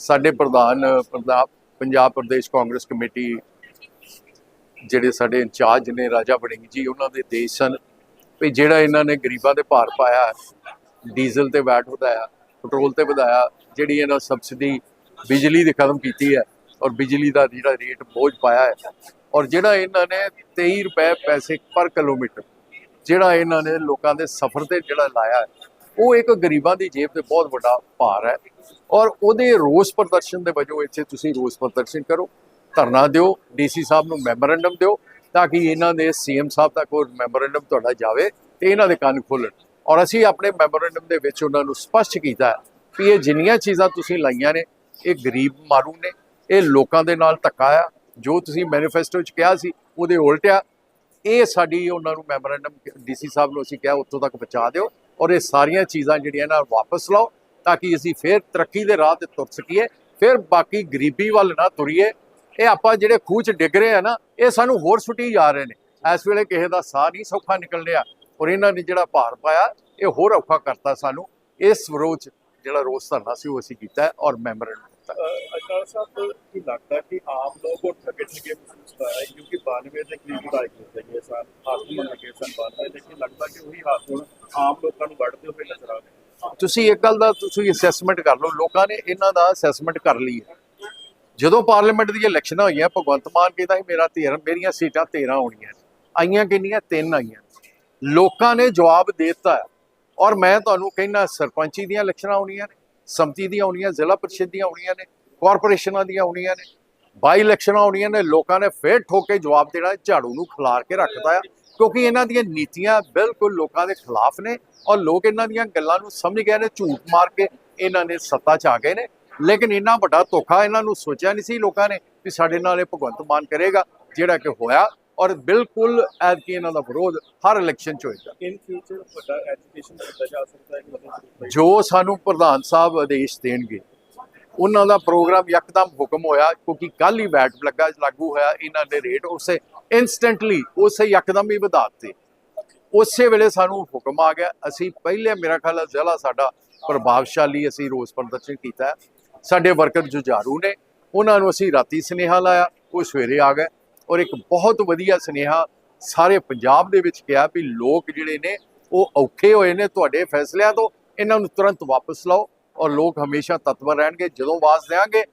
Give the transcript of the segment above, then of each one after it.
ਸਾਡੇ ਪ੍ਰਧਾਨ ਪੰਜਾਬ ਪੰਜਾਬ ਪ੍ਰਦੇਸ਼ ਕਾਂਗਰਸ ਕਮੇਟੀ ਜਿਹੜੇ ਸਾਡੇ ਇੰਚਾਰਜ ਨੇ ਰਾਜਾ ਵੜਿੰਗ ਜੀ, ਉਹਨਾਂ ਦੇ ਦੇਸ਼ ਸਨ। ਵੀ ਜਿਹੜਾ ਇਹਨਾਂ ਨੇ ਗਰੀਬਾਂ ਦੇ ਭਾਰ ਪਾਇਆ, ਡੀਜ਼ਲ ਤੇ ਵੈਟ ਵਧਾਇਆ, ਪੈਟਰੋਲ ਤੇ ਵਧਾਇਆ, ਜਿਹੜੀ ਇਹਨਾਂ ਸਬਸਿਡੀ ਬਿਜਲੀ ਦੀ ਖਤਮ ਕੀਤੀ ਹੈ ਔਰ ਬਿਜਲੀ ਦਾ ਜਿਹੜਾ ਰੇਟ ਬੋਝ ਪਾਇਆ ਹੈ ਔਰ ਜਿਹੜਾ ਇਹਨਾਂ ਨੇ 23 ਰੁਪਏ ਪੈਸੇ ਪਰ ਕਿਲੋਮੀਟਰ, ਜਿਹੜਾ ਇਹਨਾਂ ਨੇ ਲੋਕਾਂ ਦੇ ਸਫ਼ਰ ਤੇ ਜਿਹੜਾ ਲਾਇਆ ਹੈ ਉਹ ਇੱਕ ਗਰੀਬਾਂ ਦੀ ਜੇਬ ਤੇ ਬਹੁਤ ਵੱਡਾ ਭਾਰ ਹੈ ਔਰ ਉਹਦੇ ਰੋਸ ਪ੍ਰਦਰਸ਼ਨ ਦੇ ਵਜੋਂ ਇੱਥੇ ਤੁਸੀਂ ਰੋਸ ਪ੍ਰਦਰਸ਼ਨ ਕਰੋ, ਧਰਨਾ ਦਿਓ, ਡੀਸੀ ਸਾਹਿਬ ਨੂੰ ਮੈਮੋਰੈਂਡਮ ਦਿਓ ਤਾਂ ਕਿ ਇਹਨਾਂ ਦੇ ਸੀਐਮ ਸਾਹਿਬ ਤੱਕ ਉਹ ਮੈਮੋਰੈਂਡਮ ਤੁਹਾਡਾ ਜਾਵੇ ਤੇ ਇਹਨਾਂ ਦੇ ਕੰਨ ਖੋਲਣ। ਔਰ ਅਸੀਂ ਆਪਣੇ ਮੈਮੋਰੈਂਡਮ ਦੇ ਵਿੱਚ ਉਹਨਾਂ ਨੂੰ ਸਪਸ਼ਟ ਕੀਤਾ ਹੈ ਕਿ ਇਹ ਜਿੰਨੀਆਂ ਚੀਜ਼ਾਂ ਤੁਸੀਂ ਲਾਈਆਂ ਨੇ, ਇਹ ਗਰੀਬ ਮਾਰੂ ਨੇ, ਇਹ ਲੋਕਾਂ ਦੇ ਨਾਲ ਧੱਕਾ ਆ, ਜੋ ਤੁਸੀਂ ਮੈਨੀਫੈਸਟੋ 'ਚ ਕਿਹਾ ਸੀ, ਉਹਦੇ ਉਲਟਿਆ ਇਹ ਸਾਡੀ ਉਹਨਾਂ ਨੂੰ ਮੈਮੋਰੈਂਡਮ ਡੀਸੀ ਸਾਹਿਬ ਨੂੰ ਅਸੀਂ ਕਿਹਾ, ਉੱਥੋਂ ਤੱਕ ਪਹੁੰਚਾ ਦਿਓ। ਔਰ ਇਹ ਸਾਰੀਆਂ ਚੀਜ਼ਾਂ ਜਿਹੜੀਆਂ ਨਾ ਵਾਪਸ ਲਓ ਤਾਂ ਕਿ ਅਸੀਂ ਫੇਰ ਤਰੱਕੀ ਦੇ ਰਾਹ ਤੇ ਤੁਰ ਸਕੀਏ, ਫਿਰ ਬਾਕੀ ਗਰੀਬੀ ਵੱਲ ਨਾ ਤੁਰੀਏ। ਇਹ ਆਪਾਂ ਜਿਹੜੇ ਖੂਹ 'ਚ ਡਿੱਗ ਰਹੇ ਆ ਨਾ, ਇਹ ਸਾਨੂੰ ਹੋਰ ਸੁੱਟੀ ਜਾ ਰਹੇ ਨੇ। ਇਸ ਵੇਲੇ ਕਿਸੇ ਦਾ ਸਾਹ ਨਹੀਂ ਸੌਖਾ ਨਿਕਲ ਰਿਹਾ ਔਰ ਇਹਨਾਂ ਨੇ ਜਿਹੜਾ ਭਾਰ ਪਾਇਆ, ਇਹ ਹੋਰ ਔਖਾ ਕਰਤਾ ਸਾਨੂੰ। ਇਸ ਵਿਰੋਧ ਜਿਹੜਾ ਰੋਸ ਧਰਨਾ ਸੀ, ਉਹ ਅਸੀਂ ਕੀਤਾ ਔਰ ਮੈਮੋਰੈਂਡਮ ਦਿੱਤਾ ਸਾਹਿਬ ਕੀ ਲੱਗਦਾ ਕਿ ਆਮ ਲੋਕ ਉਹ ਠੱਗੇ ਠੱਗੇ ਮਹਿਸੂਸ ਕਰ ਰਹੇ ਕਿਉਂਕਿ 92 ਦੇ ਕਰੀਬ ਵਧਾਈ ਕੀਤੇ ਗਏ ਸਨ ਆਤਮਾ ਲੱਗੇ ਸਨ 92 ਦੇ। ਕੀ ਲੱਗਦਾ ਕਿ ਉਹੀ ਹੱਥ ਆਮ ਲੋਕਾਂ ਨੂੰ ਵੱਢਦੇ ਹੋਏ ਨਜ਼ਰ ਆ ਰਹੇ ਤੁਸੀਂ ਇੱਕ ਗੱਲ ਦਾ ਤੁਸੀਂ ਅਸੈਸਮੈਂਟ ਕਰ ਲਓ। ਲੋਕਾਂ ਨੇ ਇਹਨਾਂ ਦਾ ਅਸੈਸਮੈਂਟ ਕਰ ਲਈ ਹੈ। ਜਦੋਂ ਪਾਰਲੀਮੈਂਟ ਦੀਆਂ ਇਲੈਕਸ਼ਨਾਂ ਹੋਈਆਂ, ਭਗਵੰਤ ਮਾਨ ਕਹਿੰਦਾ ਸੀ, ਮੇਰਾ 13 ਮੇਰੀਆਂ ਸੀਟਾਂ 13 ਹੋਣੀਆਂ ਆਈਆਂ ਕਿੰਨੀਆਂ? ਤਿੰਨ ਆਈਆਂ ਲੋਕਾਂ ਨੇ ਜਵਾਬ ਦੇ ਦਿੱਤਾ ਔਰ ਮੈਂ ਤੁਹਾਨੂੰ ਕਹਿੰਦਾ, ਸਰਪੰਚੀ ਦੀਆਂ ਇਲੈਕਸ਼ਨਾਂ ਆਉਣੀਆਂ ਨੇ, ਸਮਤੀ ਦੀਆਂ ਆਉਣੀਆਂ ਜ਼ਿਲ੍ਹਾ ਪਰਿਸ਼ਦ ਦੀਆਂ ਆਉਣੀਆਂ ਨੇ। ਕਾਰਪੋਰੇਸ਼ਨਾਂ ਦੀਆਂ ਹੋਣੀਆਂ ਨੇ। ਬਾਈ ਇਲੈਕਸ਼ਨਾਂ ਹੋਣੀਆਂ ਨੇ ਲੋਕਾਂ ਨੇ ਫੇਰ ਠੋਕ ਜਵਾਬ ਦੇਣਾ ਝਾੜੂ ਨੂੰ ਖਿਲਾਰ ਕੇ ਰੱਖਤਾ ਆ। ਕਿਉਂਕਿ ਇਹਨਾਂ ਦੀਆਂ ਨੀਤੀਆਂ ਬਿਲਕੁਲ ਲੋਕਾਂ ਦੇ ਖਿਲਾਫ ਨੇ ਔਰ ਲੋਕ ਇਹਨਾਂ ਦੀਆਂ ਗੱਲਾਂ ਨੂੰ ਸਮਝ ਗਏ ਨੇ ਝੂਠ ਮਾਰ ਕੇ ਇਹਨਾਂ ਨੇ ਸੱਤਾ 'ਚ ਆ ਗਏ ਨੇ। ਲੇਕਿਨ ਇੰਨਾ ਵੱਡਾ ਧੋਖਾ ਇਹਨਾਂ ਨੂੰ ਸੋਚਿਆ ਨਹੀਂ ਸੀ ਲੋਕਾਂ ਨੇ ਵੀ ਸਾਡੇ ਨਾਲ ਇਹ ਭਗਵੰਤ ਮਾਨ ਕਰੇਗਾ ਜਿਹੜਾ ਕਿ ਹੋਇਆ। ਔਰ ਬਿਲਕੁਲ ਐਤਕੀ ਇਹਨਾਂ ਦਾ ਵਿਰੋਧ ਹਰ ਇਲੈਕਸ਼ਨ 'ਚ ਹੋਏਗਾ। ਇਨ ਫਿਊਚਰ ਵੱਡਾ ਐਜੂਕੇਸ਼ਨ ਦਿੱਤਾ ਜਾ ਸਕਦਾ ਹੈ ਜੋ ਸਾਨੂੰ ਪ੍ਰਧਾਨ ਸਾਹਿਬ ਆਦੇਸ਼ ਦੇਣਗੇ। ਉਹਨਾਂ ਦਾ ਪ੍ਰੋਗਰਾਮ ਯਕਦਮ ਹੁਕਮ ਹੋਇਆ, ਕਿਉਂਕਿ ਕੱਲ ਹੀ ਵੈਟ ਲੱਗਾ, ਲਾਗੂ ਹੋਇਆ ਇਹਨਾਂ ਦੇ ਰੇਟ ਉਸੇ ਇਨਸਟੈਂਟਲੀ ਉਸੇ ਯਕਦਮ ਹੀ ਵਧਾ ਦਿੱਤੇ ਉਸੇ ਵੇਲੇ ਸਾਨੂੰ ਹੁਕਮ ਆ ਗਿਆ। ਅਸੀਂ ਪਹਿਲੇ ਮੇਰਾ ਖਿਆਲ ਹੈ ਜ਼ਿਲ੍ਹਾ ਸਾਡਾ ਪ੍ਰਭਾਵਸ਼ਾਲੀ ਅਸੀਂ ਰੋਸ ਪ੍ਰਦਰਸ਼ਨ ਕੀਤਾ। ਸਾਡੇ ਵਰਕਰ ਜੁਝਾਰੂ ਨੇ, ਉਹਨਾਂ ਨੂੰ ਅਸੀਂ ਰਾਤੀ ਸੁਨੇਹਾ ਲਾਇਆ, ਉਹ ਸਵੇਰੇ ਆ ਗਏ ਔਰ ਇੱਕ ਬਹੁਤ ਵਧੀਆ ਸੁਨੇਹਾ ਸਾਰੇ ਪੰਜਾਬ ਦੇ ਵਿੱਚ ਕਿਹਾ ਵੀ ਲੋਕ ਜਿਹੜੇ ਨੇ, ਉਹ ਔਖੇ ਹੋਏ ਨੇ ਤੁਹਾਡੇ ਫੈਸਲਿਆਂ ਤੋਂ, ਇਹਨਾਂ ਨੂੰ ਤੁਰੰਤ ਵਾਪਸ ਲਓ। ਔਰ ਲੋਕ ਹਮੇਸ਼ਾ ਤਤਪਰ ਰਹਿਣਗੇ, ਜਦੋਂ ਆਵਾਜ਼ ਦੇਵਾਂਗੇ,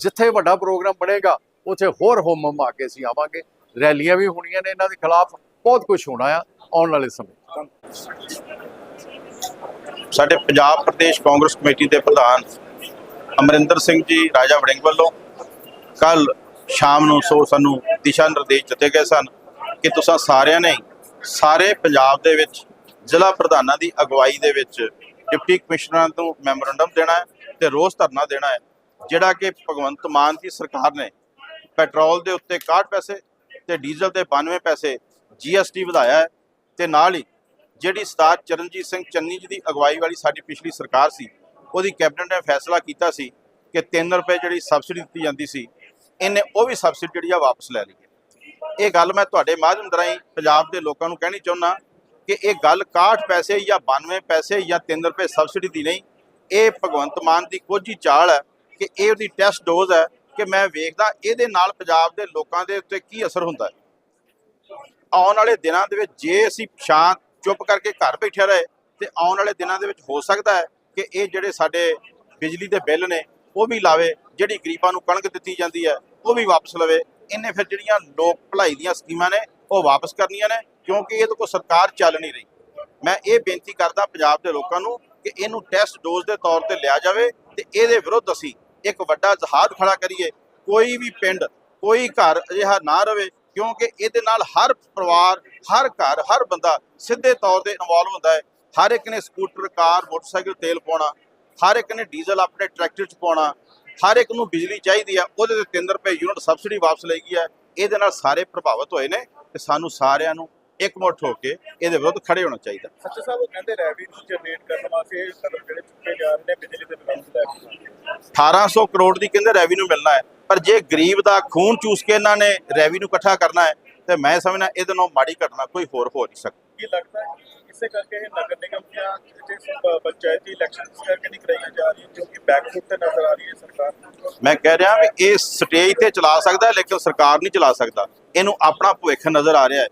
ਜਿੱਥੇ ਵੱਡਾ ਪ੍ਰੋਗਰਾਮ ਬਣੇਗਾ, ਉੱਥੇ ਹੋਰ ਹੋਮ ਹਮ ਆ ਕੇ ਅਸੀਂ ਆਵਾਂਗੇ। ਰੈਲੀਆਂ ਵੀ ਹੋਣੀਆਂ ਨੇ ਇਹਨਾਂ ਦੇ ਖਿਲਾਫ, ਬਹੁਤ ਕੁਝ ਹੋਣਾ ਆ, ਆਉਣ ਵਾਲੇ ਸਮੇਂ। ਸਾਡੇ ਪੰਜਾਬ ਪ੍ਰਦੇਸ਼ ਕਾਂਗਰਸ ਕਮੇਟੀ ਦੇ ਪ੍ਰਧਾਨ ਅਮਰਿੰਦਰ ਸਿੰਘ ਜੀ, ਰਾਜਾ ਵੜਿੰਗ ਵੱਲੋਂ ਕੱਲ ਸ਼ਾਮ ਨੂੰ ਸੋ ਸਾਨੂੰ ਦਿਸ਼ਾ ਨਿਰਦੇਸ਼ ਦਿੱਤੇ ਗਏ ਸਨ ਕਿ ਤੁਸੀਂ ਸਾਰਿਆਂ ਨੇ ਸਾਰੇ ਪੰਜਾਬ ਦੇ ਵਿੱਚ ਜ਼ਿਲ੍ਹਾ ਪ੍ਰਧਾਨਾਂ ਦੀ ਅਗਵਾਈ ਦੇ ਵਿੱਚ ਡਿਪਟੀ ਕਮਿਸ਼ਨਰਾਂ ਤੋਂ ਮੈਮੋਰੰਡਮ ਦੇਣਾ ਹੈ ਤੇ ਰੋਸ ਧਰਨਾ ਦੇਣਾ ਹੈ, ਜਿਹੜਾ ਕਿ ਭਗਵੰਤ ਮਾਨ ਦੀ ਸਰਕਾਰ ਨੇ ਪੈਟਰੋਲ ਦੇ ਉੱਤੇ 61 ਪੈਸੇ ਤੇ ਡੀਜ਼ਲ ਦੇ 92 ਪੈਸੇ ਜੀਐਸਟੀ ਵਧਾਇਆ ਹੈ ਤੇ ਨਾਲ ਹੀ ਜਿਹੜੀ ਸਰਦਾਰ ਚਰਨਜੀਤ ਸਿੰਘ ਚੰਨੀ ਜੀ ਦੀ ਅਗਵਾਈ ਵਾਲੀ ਸਾਡੀ ਪਿਛਲੀ ਸਰਕਾਰ ਸੀ, ਉਹਦੀ ਕੈਬਨਿਟ ਨੇ ਫੈਸਲਾ ਕੀਤਾ ਸੀ ਕਿ 3 ਰੁਪਏ ਜਿਹੜੀ ਸਬਸਿਡੀ ਦਿੱਤੀ ਜਾਂਦੀ ਸੀ, ਇਹਨੇ ਉਹ ਵੀ ਸਬਸਿਡੀ ਜਿਹੜੀ ਆ ਵਾਪਸ ਲੈ ਲਈ। ਇਹ ਗੱਲ ਮੈਂ ਤੁਹਾਡੇ ਮਾਧਿਅਮ ਰਾਹੀਂ ਪੰਜਾਬ ਦੇ ਲੋਕਾਂ ਨੂੰ ਕਹਿਣੀ ਚਾਹੁੰਦਾ ਕਿ ਇਹ ਗੱਲ 61 ਪੈਸੇ ਜਾਂ 92 ਪੈਸੇ ਜਾਂ 3 ਰੁਪਏ ਸਬਸਿਡੀ ਦੀ ਨਹੀਂ, ਇਹ ਭਗਵੰਤ ਮਾਨ ਦੀ ਕੋਝੀ ਚਾਲ ਹੈ ਕਿ ਇਹ ਉਹਦੀ ਟੈਸਟ ਡੋਜ਼ ਹੈ ਕਿ ਮੈਂ ਵੇਖਦਾ ਇਹਦੇ ਨਾਲ ਪੰਜਾਬ ਦੇ ਲੋਕਾਂ ਦੇ ਉੱਤੇ ਕੀ ਅਸਰ ਹੁੰਦਾ ਹੈ। ਆਉਣ ਵਾਲੇ ਦਿਨਾਂ ਦੇ ਵਿੱਚ ਜੇ ਅਸੀਂ ਸ਼ਾਂਤ, ਚੁੱਪ ਕਰਕੇ ਘਰ ਬੈਠੇ ਰਹੇ ਤੇ ਆਉਣ ਵਾਲੇ ਦਿਨਾਂ ਦੇ ਵਿੱਚ ਹੋ ਸਕਦਾ ਹੈ ਕਿ ਇਹ ਜਿਹੜੇ ਸਾਡੇ ਬਿਜਲੀ ਦੇ ਬਿੱਲ ਨੇ, ਉਹ ਵੀ ਲਾਵੇ, ਜਿਹੜੀ ਗਰੀਬਾਂ ਨੂੰ ਕਣਕ ਦਿੱਤੀ ਜਾਂਦੀ ਹੈ, ਉਹ ਵੀ ਵਾਪਸ ਲਵੇ। ਇਹਨੇ ਫਿਰ ਜਿਹੜੀਆਂ ਲੋਕ ਭਲਾਈ ਦੀਆਂ ਸਕੀਮਾਂ ਨੇ, ਉਹ ਵਾਪਸ ਕਰਨੀਆਂ ਨੇ। ਕਿਉਂਕਿ ਇਹ ਤਾਂ ਕੋਈ ਸਰਕਾਰ ਚੱਲ ਨਹੀਂ ਰਹੀ। ਮੈਂ ਇਹ ਬੇਨਤੀ ਕਰਦਾ ਪੰਜਾਬ ਦੇ ਲੋਕਾਂ ਨੂੰ ਕਿ ਇਹਨੂੰ ਟੈਸਟ ਡੋਜ਼ ਦੇ ਤੌਰ ਤੇ ਲਿਆ ਜਾਵੇ ਤੇ ਇਹਦੇ ਵਿਰੁੱਧ ਅਸੀਂ ਇੱਕ ਵੱਡਾ ਜਹਾਜ਼ ਖੜਾ ਕਰੀਏ। ਕੋਈ ਵੀ ਪਿੰਡ, ਕੋਈ ਘਰ ਅਜਿਹਾ ਨਾ ਰਵੇ, ਕਿਉਂਕਿ ਇਹਦੇ ਨਾਲ ਹਰ ਪਰਿਵਾਰ, ਹਰ ਘਰ, ਹਰ ਬੰਦਾ ਸਿੱਧੇ ਤੌਰ ਤੇ ਇਨਵੋਲਵ ਹੁੰਦਾ ਹੈ। ਹਰ ਇੱਕ ਨੇ ਸਕੂਟਰ ਕਾਰ, ਮੋਟਰਸਾਈਕਲ ਤੇਲ ਪਾਉਣਾ, ਹਰ ਇੱਕ ਨੇ ਡੀਜ਼ਲ ਆਪਣੇ ਟਰੈਕਟਰ 'ਚ ਪਾਉਣਾ, ਹਰ ਇੱਕ ਨੂੰ ਬਿਜਲੀ ਚਾਹੀਦੀ ਆ ਉਹਦੇ ਤੇ 3 ਰੁਪਏ ਯੂਨਿਟ ਸਬਸਿਡੀ ਵਾਪਸ ਲਈ ਗਈ ਹੈ। ਇਹਦੇ ਨਾਲ ਸਾਰੇ ਪ੍ਰਭਾਵਿਤ ਹੋਏ ਨੇ ਤੇ ਸਾਨੂੰ ਸਾਰਿਆਂ ਨੂੰ ਇਕਮੁੱਠ ਹੋ ਕੇ ਇਹਦੇ ਵਿਰੁੱਧ ਖੜੇ ਹੋਣਾ ਚਾਹੀਦਾ। ਸੱਚੇ ਸਾਹਿਬ ਉਹ ਕਹਿੰਦੇ ਰੈਵਨਿਊ ਜਨਰੇਟ ਕਰਨ ਵਾਸਤੇ ਇਹ ਕਦਮ ਜਿਹੜੇ ਚੁੱਕੇ ਜਾ ਰਹੇ ਨੇ ਬਿਜਲੀ ਦੇ ਬਿੱਲਾਂ ਕੇ 1800 ਕਰੋੜ ਦੀ ਕਹਿੰਦੇ ਰੈਵਨਿਊ ਮਿਲਣਾ ਹੈ ਪਰ ਜੇ ਗਰੀਬ ਦਾ ਖੂਨ ਚੂਸ ਕੇ ਇਹਨਾਂ ਨੇ ਰੈਵਨਿਊ ਇਕੱਠਾ ਕਰਨਾ ਹੈ ਤੇ ਮੈਂ ਸਮਝਣਾ ਇਹਦੇ ਨਾਲੋਂ ਮਾੜੀ ਘਟਨਾ ਕੋਈ ਹੋਰ ਹੋ ਨਹੀਂ ਸਕਦੀ। ਕੀ ਲੱਗਦਾ ਇਸੇ ਕਰਕੇ ਇਹ ਨਗਰ ਨਿਗਮ ਦੀਆਂ ਜਿਹੜੇ ਪੰਚਾਇਤੀ ਇਲੈਕਸ਼ਨ ਕਰਕੇ ਨਹੀਂ ਕਰਾਈਆਂ ਜਾ ਰਹੀਆਂ ਕਿਉਂਕਿ ਬੈਕਫੁੱਟ ਤੇ ਨਜ਼ਰ ਆ ਰਹੀ ਹੈ ਸਰਕਾਰ ਮੈਂ ਕਹਿ ਰਿਹਾ ਵੀ ਇਹ ਸਟੇਜ ਤੇ ਚਲਾ ਸਕਦਾ ਹੈ, ਲੇਕਿਨ ਸਰਕਾਰ ਨਹੀਂ ਚਲਾ ਸਕਦਾ। ਇਹਨੂੰ ਆਪਣਾ ਭਵਿੱਖ ਨਜ਼ਰ ਆ ਰਿਹਾ ਹੈ।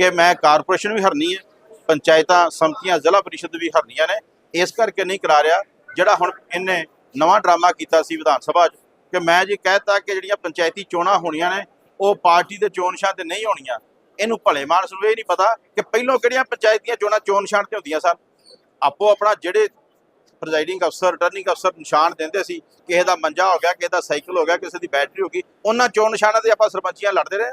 ਕਿ ਮੈਂ ਕਾਰਪੋਰੇਸ਼ਨ ਵੀ ਹਰਨੀ ਹੈ, ਪੰਚਾਇਤਾਂ ਸੰਮਤੀਆਂ ਜ਼ਿਲ੍ਹਾ ਪਰਿਸ਼ਦ ਵੀ ਹਰਨੀਆਂ ਨੇ, ਇਸ ਕਰਕੇ ਨਹੀਂ ਕਰਾ ਰਿਹਾ, ਜਿਹੜਾ ਹੁਣ ਇਹਨੇ ਨਵਾਂ ਡਰਾਮਾ ਕੀਤਾ ਸੀ ਵਿਧਾਨ ਸਭਾ 'ਚ, ਕਿ ਮੈਂ ਜੀ ਕਹਿਤਾ ਕਿ ਜਿਹੜੀਆਂ ਪੰਚਾਇਤੀ ਚੋਣਾਂ ਹੋਣੀਆਂ ਨੇ, ਉਹ ਪਾਰਟੀ ਦੇ ਚੋਣ ਨਿਸ਼ਾਨ ਤੇ ਨਹੀਂ ਹੋਣੀਆਂ, ਇਹਨੂੰ ਭਲੇ ਮਾਨਸ ਨੂੰ ਇਹ ਨਹੀਂ ਪਤਾ ਕਿ ਪਹਿਲੋਂ ਕਿਹੜੀਆਂ ਪੰਚਾਇਤੀਆਂ ਚੋਣਾਂ ਚੋਣ ਨਿਸ਼ਾਨ ਤੇ ਹੁੰਦੀਆਂ ਸਨ। ਆਪੋ ਆਪਣਾ ਜਿਹੜੇ ਪ੍ਰੈਜ਼ਾਈਡਿੰਗ ਅਫਸਰ ਰਿਟਰਨਿੰਗ ਅਫਸਰ ਨਿਸ਼ਾਨ ਦਿੰਦੇ ਸੀ, ਕਿਸੇ ਦਾ ਮੰਜਾ ਹੋ ਗਿਆ, ਕਿਸੇ ਦਾ ਸਾਈਕਲ ਹੋ ਗਿਆ, ਕਿਸੇ ਦੀ ਬੈਟਰੀ ਹੋ ਗਈ, ਉਹਨਾਂ ਚੋਣ ਨਿਸ਼ਾਨਾਂ ਤੇ ਆਪਾਂ ਸਰਪੰਚੀਆਂ ਲੜਦੇ ਰਹੇ।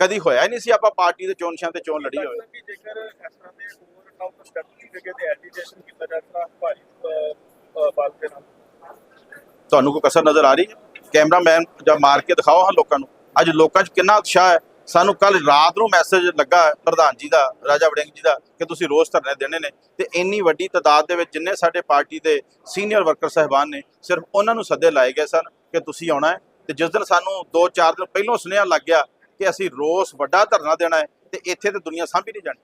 ਕਦੀ ਹੋਇਆ ਨਹੀਂ ਸੀ ਆਪਾਂ ਪਾਰਟੀ ਦੇ ਚੋਣ ਨਿਸ਼ਾਨ ਤੇ ਚੋਣ ਲੜੀ ਹੋਵੇ। ਲੱਗਦਾ ਕਿ ਜੇਕਰ ਇਸ ਤਰ੍ਹਾਂ ਦੇ ਹੋਰ ਟਾਊਨ ਸਟੈਪ ਕੀਤੇ ਗਏ ਤੇ ਐਜੀਟੇਸ਼ਨ ਕੀਤਾ ਜਾ ਸਕਦਾ ਭਾਰੀ ਅ, ਅ, ਬਲ ਦੇ ਨਾਲ ਤੁਹਾਨੂੰ ਕੋਈ ਕਸਰ ਨਜ਼ਰ ਆ ਰਹੀ ਹੈ? ਕੈਮਰਾਮੈਨ ਜਾਂ ਮਾਰ ਕੇ ਦਿਖਾਓ ਹਾਂ ਲੋਕਾਂ ਨੂੰ। ਅੱਜ ਲੋਕਾਂ 'ਚ ਕਿੰਨਾ ਉਤਸ਼ਾਹ ਹੈ? ਸਾਨੂੰ ਕੱਲ ਰਾਤ ਨੂੰ ਮੈਸੇਜ ਲੱਗਾ ਪ੍ਰਧਾਨ ਜੀ ਦਾ ਰਾਜਾ ਵੜਿੰਗ ਜੀ ਦਾ ਕਿ ਤੁਸੀਂ ਰੋਜ਼ ਧਰਨੇ ਦੇਣੇ ਨੇ। ਤੇ ਇੰਨੀ ਵੱਡੀ ਤਾਦਾਦ ਦੇ ਵਿੱਚ ਜਿੰਨੇ ਸਾਡੇ ਪਾਰਟੀ ਦੇ ਸੀਨੀਅਰ ਵਰਕਰ ਸਹਿਬਾਨ ਨੇ ਸਿਰਫ ਉਹਨਾਂ ਨੂੰ ਸੱਦੇ ਲਾਏ ਗਏ ਸਨ ਕਿ ਤੁਸੀਂ ਆਉਣਾ ਹੈ। ਤੇ ਜਿਸ ਦਿਨ ਸਾਨੂੰ 2-4 ਦਿਨ ਪਹਿਲਾਂ ਸੁਨੇਹਾ ਲੱਗ ਗਿਆ ਕਿ ਅਸੀਂ ਰੋਜ਼ ਵੱਡਾ ਧਰਨਾ ਦੇਣਾ ਹੈ ਤੇ ਇੱਥੇ ਤੇ ਦੁਨੀਆ ਸਾਂਭੀ ਨਹੀਂ ਜਾਣੀ।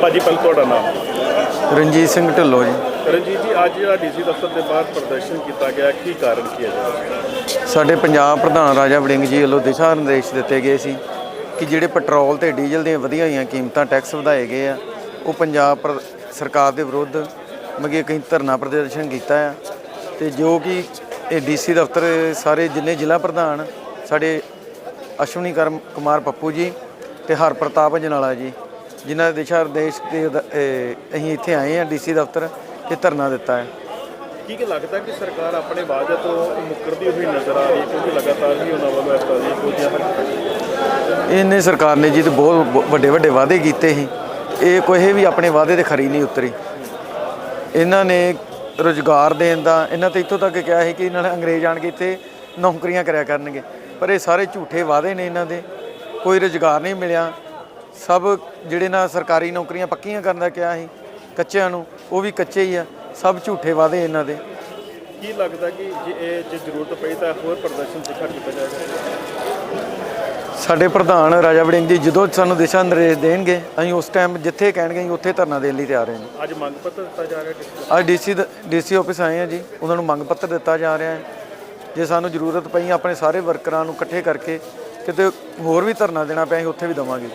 ਭਾਜੀ ਪਲ ਤੁਹਾਡਾ ਨਾਮ? ਰਣਜੀਤ ਸਿੰਘ ਢਿੱਲੋਂ ਜੀ। ਰਣਜੀਤ ਜੀ ਅੱਜ ਜਿਹੜਾ ਡੀਸੀ ਦਫ਼ਤਰ ਦੇ ਬਾਹਰ ਪ੍ਰਦਰਸ਼ਨ ਕੀਤਾ ਗਿਆ ਕੀ ਕਾਰਨ ਕੀ ਹੈ ਸਾਡੇ ਪੰਜਾਬ ਪ੍ਰਧਾਨ ਰਾਜਾ ਵੜਿੰਗ ਜੀ ਵੱਲੋਂ ਦਿਸ਼ਾ ਨਿਰਦੇਸ਼ ਦਿੱਤੇ ਗਏ ਸੀ ਕਿ ਜਿਹੜੇ ਪੈਟਰੋਲ ਤੇ ਡੀਜ਼ਲ ਦੀਆਂ ਵਧੀਆਂ ਹੋਈਆਂ ਕੀਮਤਾਂ ਟੈਕਸ ਵਧਾਏ ਗਏ ਆ ਉਹ ਪੰਜਾਬ ਪ੍ਰ- ਸਰਕਾਰ ਦੇ ਵਿਰੁੱਧ ਮਗੇ ਕਈ ਧਰਨਾ ਪ੍ਰਦਰਸ਼ਨ ਕੀਤਾ ਆ ਤੇ ਜੋ ਕਿ ਇਹ ਡੀਸੀ ਦਫ਼ਤਰ ਸਾਰੇ ਜਿੰਨੇ ਜ਼ਿਲ੍ਹਾ ਪ੍ਰਧਾਨ ਸਾਡੇ ਅਸ਼ਵਨੀ ਕਰਮ ਕੁਮਾਰ ਪੱਪੂ ਜੀ ਤੇ ਹਰ ਪ੍ਰਤਾਪ ਜਨਾਲਾ ਜੀ ਜਿਨ੍ਹਾਂ ਦੇ ਦਿਸ਼ਾ ਨਿਰਦੇਸ਼ ਤੇ ਅਸੀਂ ਇੱਥੇ ਆਏ ਆ ਡੀਸੀ ਦਫ਼ਤਰ ਤੇ ਧਰਨਾ ਦਿੱਤਾ ਹੈ। ਕੀ ਕਿ ਲੱਗਦਾ ਕਿ ਸਰਕਾਰ ਆਪਣੇ ਵਾਅਦੇ ਤੋਂ ਮੁੱਕਰਦੀ ਹੋਈ ਨਜ਼ਰ ਆ ਰਹੀ ਕਿਉਂਕਿ ਲਗਾਤਾਰ ਹੀ ਉਹਨਾਂ ਵੱਲੋਂ ਇਸ ਤਰ੍ਹਾਂ ਦੀਆਂ ਕੋਸ਼ਿਸ਼ਾਂ ਇਹਨੇ ਸਰਕਾਰ ਨੇ ਜੀ ਤੇ ਬਹੁਤ ਵੱਡੇ ਵੱਡੇ ਵਾਅਦੇ ਕੀਤੇ ਸੀ। ਇਹ ਕੋਈ ਵੀ ਆਪਣੇ ਵਾਅਦੇ ਤੇ ਖਰੀ ਨਹੀਂ ਉਤਰੀ। ਇਹਨਾਂ ਨੇ ਰੁਜ਼ਗਾਰ ਦੇਣ ਦਾ, ਇਹਨਾਂ ਤੇ ਇੱਥੋਂ ਤੱਕ ਕਿਹਾ ਸੀ ਕਿ ਇਹਨਾਂ ਨੇ ਅੰਗਰੇਜ਼ ਆਣ ਕੇ ਇੱਥੇ ਨੌਕਰੀਆਂ ਕਰਿਆ ਕਰਨਗੇ। ਪਰ ਇਹ ਸਾਰੇ ਝੂਠੇ ਵਾਅਦੇ ਨੇ ਇਹਨਾਂ ਦੇ। ਕੋਈ ਰੁਜ਼ਗਾਰ ਨਹੀਂ ਮਿਲਿਆ। ਸਭ ਜਿਹੜੇ ਨਾ ਸਰਕਾਰੀ ਨੌਕਰੀਆਂ ਪੱਕੀਆਂ ਕਰਨ ਦਾ ਕਿਹਾ ਸੀ, ਕੱਚਿਆਂ ਨੂੰ, ਉਹ ਵੀ ਕੱਚੇ ਹੀ ਆ। ਸਭ ਝੂਠੇ ਵਾਅਦੇ ਇਹਨਾਂ ਦੇ। ਕੀ ਲੱਗਦਾ ਕਿ ਜੇ ਇਹ ਜੇ ਜ਼ਰੂਰਤ ਪਈ ਤਾਂ ਹੋਰ ਪ੍ਰਦਰਸ਼ਨ ਤਿੱਖਾ ਕੀਤਾ ਜਾਏਗਾ? ਸਾਡੇ ਪ੍ਰਧਾਨ ਰਾਜਾ ਵੜਿੰਗ ਜੀ ਜਦੋਂ ਸਾਨੂੰ ਦਿਸ਼ਾ ਨਿਰਦੇਸ਼ ਦੇਣਗੇ ਅਸੀਂ ਉਸ ਟਾਈਮ ਜਿੱਥੇ ਕਹਿਣਗੇ ਅਸੀਂ ਉੱਥੇ ਧਰਨਾ ਦੇਣ ਲਈ ਤਿਆਰ ਹਾਂ ਜੀ। ਅੱਜ ਮੰਗ ਪੱਤਰ ਦਿੱਤਾ ਜਾ ਰਿਹਾ ਅੱਜ ਡੀਸੀ ਡੀਸੀ ਆਫਿਸ ਆਏ ਆ ਜੀ ਉਹਨਾਂ ਨੂੰ ਮੰਗ ਪੱਤਰ ਦਿੱਤਾ ਜਾ ਰਿਹਾ ਹੈ। ਜੇ ਸਾਨੂੰ ਜ਼ਰੂਰਤ ਪਈ ਆਪਣੇ ਸਾਰੇ ਵਰਕਰਾਂ ਨੂੰ ਇਕੱਠੇ ਕਰਕੇ ਕਿਤੇ ਹੋਰ ਵੀ ਧਰਨਾ ਦੇਣਾ ਪਿਆ ਅਸੀਂ ਉੱਥੇ ਵੀ ਦੇਵਾਂਗੇ